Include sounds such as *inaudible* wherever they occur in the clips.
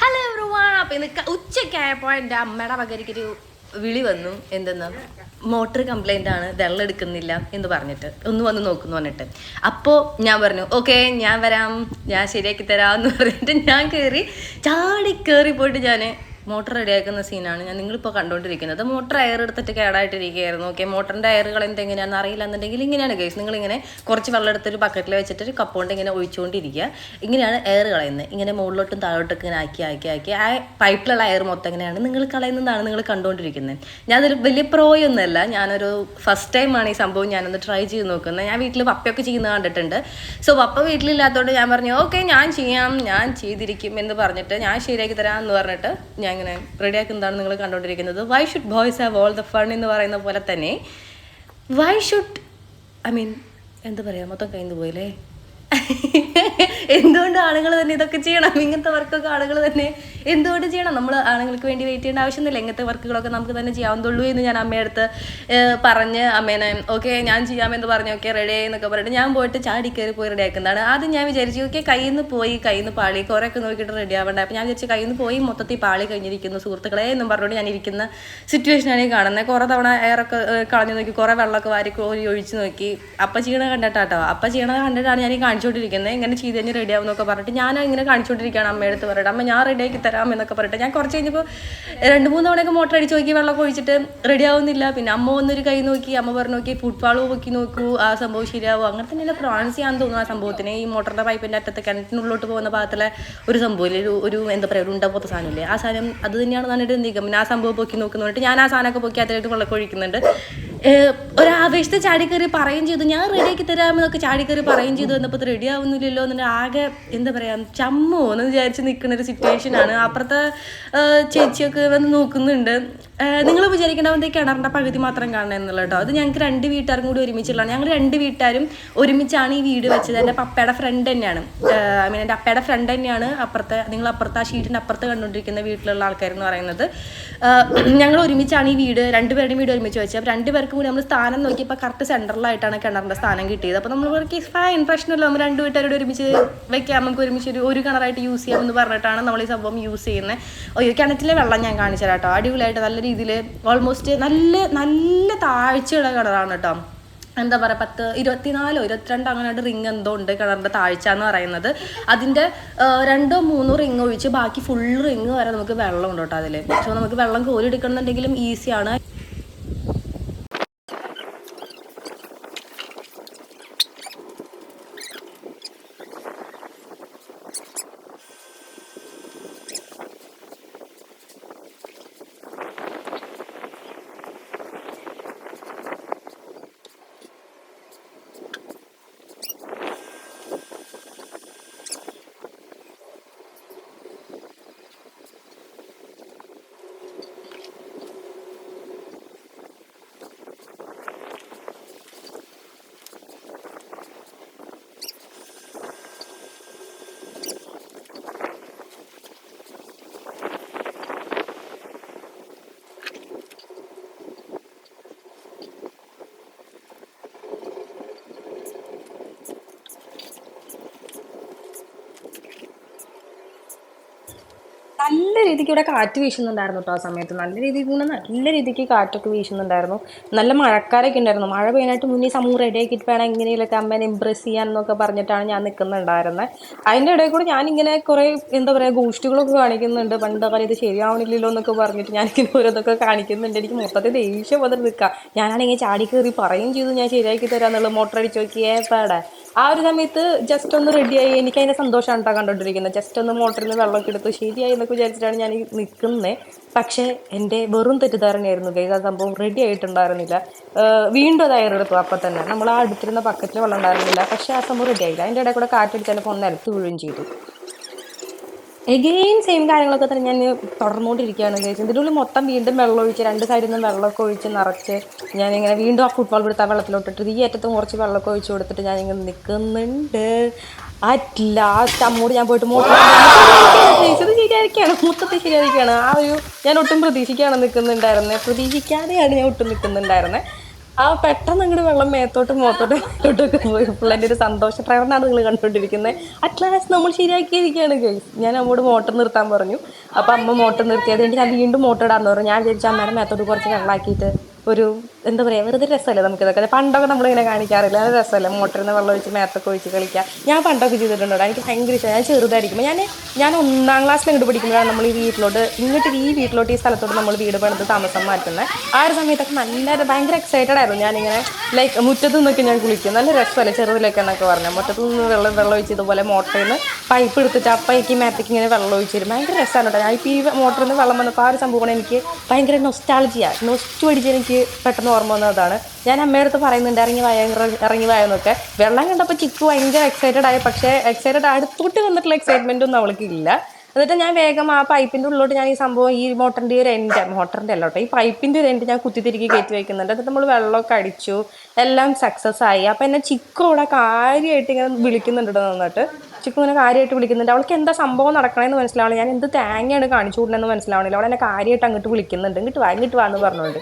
Hello everyone അപ്പൊ ഇന്ന് ഉച്ചയ്ക്കായപ്പോൾ എന്റെ അമ്മയുടെ വകരിക്കൊരു വിളി വന്നു. എന്തെന്ന്? മോട്ടർ കംപ്ലൈന്റ് ആണ്. വെള്ളം എടുക്കുന്നില്ല എന്ന് പറഞ്ഞിട്ട്. ഒന്ന് വന്ന് നോക്കുന്നു പറഞ്ഞിട്ട്. അപ്പോൾ ഞാൻ പറഞ്ഞു ഓക്കെ ഞാൻ വരാം. ഞാൻ ശരിയാക്കി തരാം എന്ന് പറഞ്ഞിട്ട് ഞാൻ കയറി ചാടി കയറി പോയിട്ട് ഞാൻ മോട്ടർ റെഡിയാക്കുന്ന സീനാണ് ഞാൻ നിങ്ങളിപ്പോൾ കണ്ടുകൊണ്ടിരിക്കുന്നത് മോട്ടർ എയർ എടുത്തിട്ട് കേടായിട്ടിരിക്കുകയായിരുന്നു. ഓക്കെ മോട്ടറിന്റെ എയറുകൾ എന്തെങ്ങനെയാണെന്ന് അറിയില്ല എന്നുണ്ടെങ്കിൽ ഇങ്ങനെയാണ് കേസ് നിങ്ങളിങ്ങനെ കുറച്ച് വെള്ളം എടുത്തൊരു ബക്കറ്റിൽ വെച്ചിട്ട് ഒരു കപ്പ് കൊണ്ട് ഇങ്ങനെ ഒഴിച്ചുകൊണ്ടിരിക്കുക. ഇങ്ങനെയാണ് എയർ കളയുന്നത്. ഇങ്ങനെ മുകളിലോട്ടും താഴോട്ടൊക്കെ ഇങ്ങനെ ആക്കി ആക്കി ആക്കി. ആ പൈപ്പിലുള്ള എയർ മൊത്തം എങ്ങനെയാണ് നിങ്ങൾ കളയുന്നതാണ് നിങ്ങൾ കണ്ടുകൊണ്ടിരിക്കുന്നത് ഞാനൊരു വലിയ പ്രോയൊന്നുമല്ല ഞാനൊരു ഫസ്റ്റ് ടൈമാണ് ഈ സംഭവം ഞാനൊന്ന് ട്രൈ ചെയ്ത് നോക്കുന്നത്. ഞാൻ വീട്ടിൽ പപ്പയൊക്കെ ചെയ്യുന്നത് കണ്ടിട്ടുണ്ട്. സോ പപ്പ വീട്ടിലില്ലാത്തതുകൊണ്ട് ഞാൻ പറഞ്ഞു ഓക്കെ ഞാൻ ചെയ്യാം ഞാൻ ചെയ്തിരിക്കും എന്ന് പറഞ്ഞിട്ട് ഞാൻ ശരിയാക്കി തരാം എന്ന് പറഞ്ഞിട്ട് ഞാൻ ഇങ്ങനെ റെഡിയാക്കുന്നതാണ് നിങ്ങൾ കണ്ടുകൊണ്ടിരിക്കുന്നത് why should boys have all the fun എന്ന് പറയുന്ന പോലെ തന്നെ വൈ ഷുഡ് ഐ മീൻ എന്താ പറയുക മൊത്തം കഴിഞ്ഞു പോയില്ലേ? *laughs* എന്തുകൊണ്ട് ആണുങ്ങൾ തന്നെ ഇതൊക്കെ ചെയ്യണം? ഇങ്ങനത്തെ വർക്കൊക്കെ ആളുകൾ തന്നെ എന്തുകൊണ്ട് ചെയ്യണം? നമ്മൾ ആണുങ്ങൾക്ക് വേണ്ടി വെയിറ്റ് ചെയ്യേണ്ട ആവശ്യമൊന്നുമില്ല. ഇങ്ങനത്തെ വർക്കുകളൊക്കെ നമുക്ക് തന്നെ ചെയ്യാവുന്നുള്ളൂ എന്ന് ഞാൻ അമ്മയടുത്ത് പറഞ്ഞ് അമ്മേനെ ഓക്കെ ഞാൻ ചെയ്യാമെന്ന് പറഞ്ഞു ഓക്കെ റെഡി എന്നൊക്കെ പറഞ്ഞിട്ട് ഞാൻ പോയിട്ട് ചാടി കയറി പോയി റെഡി ആക്കുന്നതാണ്. ആദ്യം ഞാൻ വിചാരിച്ചു ഓക്കെ കയ്യിൽ നിന്ന് പോയി കയ്യിൽ നിന്ന് പാളി കുറേയൊക്കെ നോക്കിയിട്ട് റെഡി ആവണ്ട? അപ്പോൾ ഞാൻ വിചാരിച്ചു കയ്യിൽ നിന്ന് പോയി മൊത്തത്തിൽ പാളി കഴിഞ്ഞിരിക്കുന്നു സുഹൃത്തുക്കളെ എന്നും പറഞ്ഞുകൊണ്ട് ഞാൻ ഇരിക്കുന്ന സിറ്റുവേഷനാണ് ഈ കാണുന്നത്. കുറേ തവണ എയറൊക്കെ കളഞ്ഞു നോക്കി കുറേ വെള്ളമൊക്കെ വാരി ഒഴിച്ച് നോക്കി. അപ്പം ചെയ്യണത് കണ്ടിട്ടാട്ടോ. അപ്പം ചെയ്യണത് കണ്ടിട്ടാണ് ഞാൻ ഈ കാണിച്ചുകൊണ്ടിരിക്കുന്നത് ഇങ്ങനെ ചെയ്ത് കഴിഞ്ഞ് റെഡി ആവും എന്നൊക്കെ പറഞ്ഞിട്ട് ഞാൻ ഇങ്ങനെ കാണിച്ചുകൊണ്ടിരിക്കുകയാണ് അമ്മയുടെ അടുത്ത് പറയട്ടെ അമ്മ ഞാൻ റെഡി ആക്കി തരാം എന്നൊക്കെ പറഞ്ഞിട്ട്. ഞാൻ കുറച്ച് കഴിഞ്ഞപ്പോൾ രണ്ട് മൂന്ന് തവണയൊക്കെ മോട്ടർ അടിച്ച് നോക്കി വെള്ളം ഒഴിച്ചിട്ട് റെഡി ആവുന്നില്ല. പിന്നെ അമ്മ വന്നൊരു കൈ നോക്കി അമ്മ പറഞ്ഞു നോക്കി പാൾ നോക്കി നോക്കൂ ആ സംഭവം ശരിയാവും? അങ്ങനെ തന്നെ പ്രോൺസ് ചെയ്യാൻ തോന്നുന്നു ആ സംഭവത്തിന്. ഈ മോട്ടറിന്റെ പൈപ്പിന്റെ അറ്റത്ത് കിണറ്റിനുള്ളിലോട്ട് പോകുന്ന ഭാഗത്തിലെ ഒരു സംഭവം ഒരു ഒരു എന്താ പറയുക ഒരു ഉണ്ട പോത്ത സാധനമില്ലേ? ആ സാധനം അത് തന്നെയാണ് നന്നിട്ട് എന്തിക്കും പിന്നെ ആ സംഭവം പൊക്കി നോക്കുന്നു പറഞ്ഞിട്ട് ഞാൻ ആ സാധനമൊക്കെ പൊക്കി അതിലായിട്ട് വെള്ളമൊക്കെ ഒഴിക്കുന്നുണ്ട്. ഏഹ് ഒരു ആവേശത്തെ ചാടി പറയും ചെയ്തു. ഞാൻ റെഡിയാക്കി തരാമെന്നൊക്കെ ചാടിക്കറി പറയും ചെയ്തു. എന്നപ്പോൾ റെഡി ആവുന്നില്ലല്ലോ എന്നിട്ട് ആകെ എന്താ പറയാ ചമ്മോ എന്ന് വിചാരിച്ച് നിൽക്കുന്ന ഒരു സിറ്റുവേഷൻ ആണ്. അപ്പുറത്തെ ചേച്ചിയൊക്കെ വന്ന് നോക്കുന്നുണ്ട്. നിങ്ങൾ വിചാരിക്കേണ്ട ഈ കിണറിന്റെ പകുതി മാത്രം കാണണം എന്നുള്ള കേട്ടോ. അത് ഞങ്ങൾക്ക് രണ്ട് വീട്ടുകാരും കൂടി ഒരുമിച്ചുള്ളതാണ്. ഞങ്ങൾ രണ്ട് വീട്ടുകാരും ഒരുമിച്ചാണ് ഈ വീട് വെച്ചത്. എന്റെ പപ്പയുടെ ഫ്രണ്ട് തന്നെയാണ്. ഐ മീൻ എന്റെ അപ്പയുടെ ഫ്രണ്ട് തന്നെയാണ് അപ്പുറത്തെ നിങ്ങൾ അപ്പുറത്തെ ആ ഷീറ്റിന്റെ അപ്പുറത്ത് കണ്ടുകൊണ്ടിരിക്കുന്ന വീട്ടിലുള്ള ആൾക്കാരെന്ന് പറയുന്നത്. ഞങ്ങൾ ഒരുമിച്ചാണ് ഈ വീട് രണ്ടുപേരുടെയും വീട് ഒരുമിച്ച് വെച്ചത്. അപ്പോൾ രണ്ടുപേർക്കും കൂടി നമ്മൾ സ്ഥാനം നോക്കിയപ്പോൾ കറക്റ്റ് സെന്ററിലായിട്ടാണ് കിണറിന്റെ സ്ഥാനം കിട്ടിയത്. അപ്പോൾ നമ്മൾ പറയും ഫൈൻ പ്രശ്നമില്ല. നമ്മൾ രണ്ട് വീട്ടുകാരോട് ഒരുമിച്ച് വെക്കാം. നമുക്ക് ഒരുമിച്ച് ഒരു ഒരു കിണറായിട്ട് യൂസ് ചെയ്യാം എന്ന് പറഞ്ഞിട്ടാണ് നമ്മൾ ഈ സംഭവം യൂസ് ചെയ്യുന്നത് അയ്യോ കിണറ്റിലെ വെള്ളം ഞാൻ കാണിച്ചു തരാം കേട്ടോ അടിപൊളിയായിട്ട് നല്ല രീതിയിൽ ഓൾമോസ്റ്റ് നല്ല നല്ല താഴ്ചയുള്ള കിണറാണ് കേട്ടോ എന്താ പറയുക പത്ത് ഇരുപത്തിനാലോ ഇരുപത്തിരണ്ടോ അങ്ങനെ റിങ് എന്തോ ഉണ്ട് കിണറിന്റെ താഴ്ച എന്ന് പറയുന്നത്. അതിന്റെ രണ്ടോ മൂന്നോ റിങ് ഒഴിച്ച് ബാക്കി ഫുൾ റിങ് വരെ നമുക്ക് വെള്ളം ഉണ്ട് കേട്ടോ അതിൽ പക്ഷേ നമുക്ക് വെള്ളം കോരി എടുക്കണമെന്നുണ്ടെങ്കിലും ഈസിയാണ് നല്ല രീതിക്ക് ഇവിടെ കാറ്റ് വീശുന്നുണ്ടായിരുന്നു കേട്ടോ ആ സമയത്ത്. നല്ല രീതിക്ക് നല്ല രീതിക്ക് കാറ്റൊക്കെ വീശുന്നുണ്ടായിരുന്നു. നല്ല മഴക്കാരൊക്കെ ഉണ്ടായിരുന്നു. മഴ പെയ്യാനായിട്ട് മുന്നേ സമൂഹം റെഡി ആക്കിയിട്ട് വേണം എങ്ങനെയൊക്കെ അമ്മേനെ ഇമ്പ്രസ് ചെയ്യാൻ എന്നൊക്കെ പറഞ്ഞിട്ടാണ് ഞാൻ നിൽക്കുന്നുണ്ടായിരുന്നത് അതിന്റെ ഇടയിൽ കൂടെ ഞാനിങ്ങനെ കുറേ എന്താ പറയുക ഗോഷ്ടികളൊക്കെ കാണിക്കുന്നുണ്ട്. പണ്ട് കാലം ഇത് ശരിയാവണില്ലല്ലോ എന്നൊക്കെ പറഞ്ഞിട്ട് ഞാനിങ്ങനെ ഓരോന്നൊക്കെ കാണിക്കുന്നുണ്ട്. എനിക്ക് മൊത്തത്തിൽ ദേഷ്യം വന്നിട്ട് നിൽക്കാം ഞാനാണെങ്കിൽ ചാടി കയറി പറയും ചെയ്തു ഞാൻ ശരിയാക്കി തരാമെന്നുള്ള മോട്ടർ അടിച്ച് നോക്കിയേ പാടെ ആ ഒരു സമയത്ത് ജസ്റ്റ് ഒന്ന് റെഡിയായി എനിക്ക് അതിന്റെ സന്തോഷമാണ് കേട്ടോ കണ്ടോണ്ടിരിക്കുന്നത് ജസ്റ്റ് ഒന്ന് മോട്ടറിൽ നിന്ന് വെള്ളമൊക്കെ എടുത്ത് ശരിയായി എന്നൊക്കെ വിചാരിച്ചിട്ടാണ് ഞാൻ നിൽക്കുന്നത് പക്ഷേ എന്റെ വെറും തെറ്റിദ്ധാരണയായിരുന്നു ഗൈസ് ആ സംഭവം റെഡി ആയിട്ടുണ്ടായിരുന്നില്ല. വീണ്ടും അത് അയറെടുത്തു. അപ്പം തന്നെ നമ്മൾ ആ അടുത്തിരുന്ന പക്കറ്റിൽ വെള്ളം ഉണ്ടായിരുന്നില്ല. പക്ഷേ ആ സംഭവം റെഡി ആയില്ല. അതിന്റെ ഇടയിൽ കൂടെ കാറ്റടിച്ചാൽ ഒന്ന് നിലത്ത് വീഴുകയും ചെയ്തു. എഗെയിൻ സെയിം കാര്യങ്ങളൊക്കെ തന്നെ ഞാൻ തുടർന്നുകൊണ്ടിരിക്കുകയാണ് ഗൈസ് ഇതിന്റെ ഉള്ളിൽ മൊത്തം വീണ്ടും വെള്ളം ഒഴിച്ച് രണ്ട് സൈഡിൽ നിന്നും വെള്ളമൊക്കെ ഒഴിച്ച് നിറച്ച് ഞാനിങ്ങനെ വീണ്ടും ആ ഫുട്ബോൾ എടുത്ത് ആ വെള്ളത്തിലോട്ടിട്ട് ഈ അറ്റത്തും കുറച്ച് വെള്ളമൊക്കെ ഒഴിച്ച് കൊടുത്തിട്ട് ഞാനിങ്ങനെ നിൽക്കുന്നുണ്ട്. അറ്റ് ലാസ്റ്റ് അമ്മോട് ഞാൻ പോയിട്ട് മോട്ടർ ഇത് ശരിയായിരിക്കുകയാണ്. മൊത്തത്തിൽ ശരിയായിരിക്കുകയാണ്. ആ ഒരു ഞാൻ ഒട്ടും പ്രതീക്ഷിക്കുകയാണ് നിൽക്കുന്നുണ്ടായിരുന്നത് പ്രതീക്ഷിക്കാതെയാണ് ഞാൻ ഒട്ടും നിൽക്കുന്നുണ്ടായിരുന്നത് ആ പെട്ടെന്ന് അങ്ങോട്ട് വെള്ളം മേത്തോട്ട് മുഖത്തോട്ട് ഇട്ടൊക്കെ പോയി. പിള്ളേന്റെ ഒരു സന്തോഷ പ്രകടനമാണ് നിങ്ങൾ കണ്ടുകൊണ്ടിരിക്കുന്നത് അറ്റ്ലാസ്റ്റ് നമ്മൾ ശരിയാക്കിയിരിക്കുകയാണ് ഗൈസ് ഞാൻ അമ്മോട് മോട്ടർ നിർത്താൻ പറഞ്ഞു. അപ്പം അമ്മ മോട്ടർ നിർത്തിയത്. കഴിഞ്ഞ് ഞാൻ വീണ്ടും മോട്ടർ ഇടാന്ന് പറഞ്ഞു. ഞാൻ വിചാരിച്ചു അമ്മയുടെ മേത്തോട്ട് കുറച്ച് വെള്ളമാക്കിയിട്ട് ഒരു എന്താ പറയുക വെറുതെ രസമല്ലേ നമുക്ക് ഇതൊക്കെ? പണ്ടൊക്കെ നമ്മളിങ്ങനെ കാണിക്കാറില്ല? അത് രസമല്ലേ? മോട്ടറിൽ നിന്ന് വെള്ളം ഒഴിച്ച് മേത്തൊക്കെ ഒഴിച്ച് കളിക്കുക ഞാൻ പണ്ടൊക്കെ ചെയ്തിട്ടുണ്ട്. എനിക്ക് ഭയങ്കര ഇഷ്ടം. ഞാൻ ചെറുതായിരിക്കുമ്പോൾ ഞാൻ ഞാൻ ഒന്നാം ക്ലാസ്സിൽ ഇങ്ങോട്ട് പഠിക്കുമ്പോഴാണ് നമ്മൾ ഈ വീട്ടിലോട്ട് ഇങ്ങോട്ട് ഈ വീട്ടിലോട്ട് ഈ സ്ഥലത്തോട്ട് നമ്മൾ വീട് പണിത് താമസം മാറ്റുന്നത് ആ ഒരു സമയത്തൊക്കെ നല്ല ഭയങ്കര എക്സൈറ്റഡ് ആയിരുന്നു. ഞാനിങ്ങനെ ലൈക്ക് മുറ്റത്ത് നിന്നൊക്കെ ഞാൻ കുളിക്കും. നല്ല രസമല്ലേ? ചെറുതിലൊക്കെ എന്നൊക്കെ പറഞ്ഞു. മുറ്റത്ത് നിന്ന് വെള്ളം വെള്ളം ഒഴിച്ച് ഇതുപോലെ മോട്ടറിൽ നിന്ന് പൈപ്പ് എടുത്തിട്ട് ആ പൈക്ക് മേത്തേക്ക് ഇങ്ങനെ വെള്ളം ഒഴിച്ച് തരും. ഭയങ്കര രസമാണ് കേട്ടോ. ഞാൻ ഇപ്പോൾ ഈ മോട്ടറിൽ നിന്ന് വെള്ളം വന്നപ്പോൾ ആ ഒരു സംഭവമാണ് എനിക്ക് ഭയങ്കര നൊസ്റ്റാളജിയാണ് നൊസ്റ്റു അടിച്ച് എനിക്ക് പെട്ടെന്ന് ഓർമ്മ വന്നതാണ്. ഞാൻ അമ്മയുടെ അടുത്ത് പറയുന്നുണ്ട് ഇറങ്ങി വായ ഇറങ്ങി വായെന്നൊക്കെ വെള്ളം കണ്ടപ്പോൾ ചിക്കു ഭയങ്കര എക്സൈറ്റഡ് ആയ. പക്ഷേ എക്സൈറ്റഡ് അടുത്തോട്ട് വന്നിട്ടുള്ള എക്സൈറ്റ്മെന്റ് ഒന്നും അവൾക്ക് ഇല്ല. എന്നിട്ട് ഞാൻ വേഗം ആ പൈപ്പിന്റെ ഉള്ളിലോട്ട് ഞാൻ ഈ സംഭവം ഈ മോട്ടറിന്റെ ഒരു എൻഡ് മോട്ടറിന്റെ അല്ലോട്ടെ ഈ പൈപ്പിന്റെ ഒരു എൻഡ് ഞാൻ കുത്തിത്തിരിക്കി കയറ്റി വയ്ക്കുന്നുണ്ട് എന്നിട്ട് നമ്മൾ വെള്ളമൊക്കെ അടിച്ചു എല്ലാം സക്സസ് ആയി. അപ്പം എന്നെ ചിക്കു അവിടെ കാര്യമായിട്ട് ഇങ്ങനെ വിളിക്കുന്നുണ്ട് ട്ടോ നന്നായിട്ട്. ചിക്കു ഇങ്ങനെ കാര്യമായിട്ട് വിളിക്കുന്നുണ്ട്. അവൾക്ക് എന്താ സംഭവം നടക്കണമെന്ന് മനസ്സിലാവണം ഞാൻ എന്ത് തേങ്ങയാണ് കാണിച്ചു കൂടണമെന്ന് മനസ്സിലാവണില്ല. അവളെന്നെ കാര്യമായിട്ട് അങ്ങോട്ട് വിളിക്കുന്നുണ്ട്. ഇങ്ങോട്ട് വാ ഇങ്ങോട്ട് വാ എന്ന് പറഞ്ഞുകൊണ്ട്.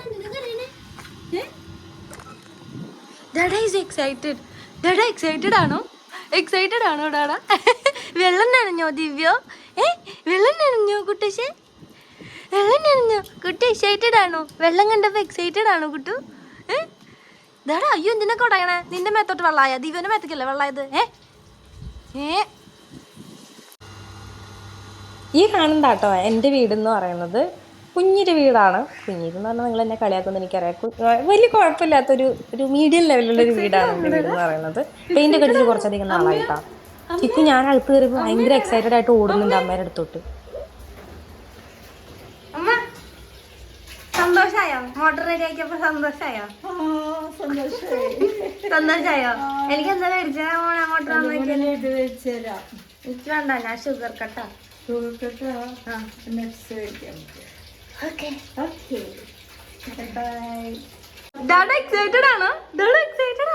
Dada is excited dada excited ആണോ? എക്സൈറ്റഡ് ആണോ ഡാഡ *laughs* വെള്ളം നനഞ്ഞോ ദിവ്യോ? ഏ? വെള്ളം നനഞ്ഞോ കുട്ടശ്ശേ? വെള്ളം നനഞ്ഞോ? കുട്ടി എക്സൈറ്റഡ് ആണോ? വെള്ളം കണ്ടപ്പോൾ എക്സൈറ്റഡ് ആണോ കുട്ടു? ഏ? ഡാഡാ അയ്യോ എന്തിനാ കൊടയണേ? നിന്റെ മേത്തോട്ട് വെള്ളമായ ദിവ്യോന്റെ മേത്തേക്കല്ലേ വെള്ളമായത് ഏ? ഏ? ഈ കാണണ്ട കേട്ടോ എന്റെ വീടെന്ന് പറയുന്നത് കുഞ്ഞൊരു വീടാണ്. കുഞ്ഞിരെന്ന് പറഞ്ഞാൽ നിങ്ങൾ എന്നെ കളിയാക്കുമെന്ന് എനിക്കറിയാം. വലിയ കുഴപ്പമില്ലാത്തൊരു ഒരു മീഡിയം ലെവലിലുള്ള ഒരു വീടാണ് എന്റെ വീട് എന്ന് പറയുന്നത്. പെയിന്റ് ഒക്കെ അടിച്ച് കുറച്ചധികം നാളായിട്ടാണ് ഇപ്പൊ ഞാൻ അടുത്ത് കയറിയപ്പോൾ ഭയങ്കര എക്സൈറ്റഡ് ആയിട്ട് ഓടുന്നുണ്ട് അമ്മേടെ അടുത്തോട്ട്. അമ്മ സന്തോഷായോ? Motor ready ആക്കിയപ്പോ സന്തോഷായോ? സന്തോഷായോ? എനിക്ക് എന്താ മേടിച്ചാ? മോളെ മോട്ടർ എനിക്ക് വേണ്ട ഞാൻ ഷുഗർ കട്ടാ ഓക്കെ ഡാഡ എക്സൈറ്റഡ് ആണോ. Dada excited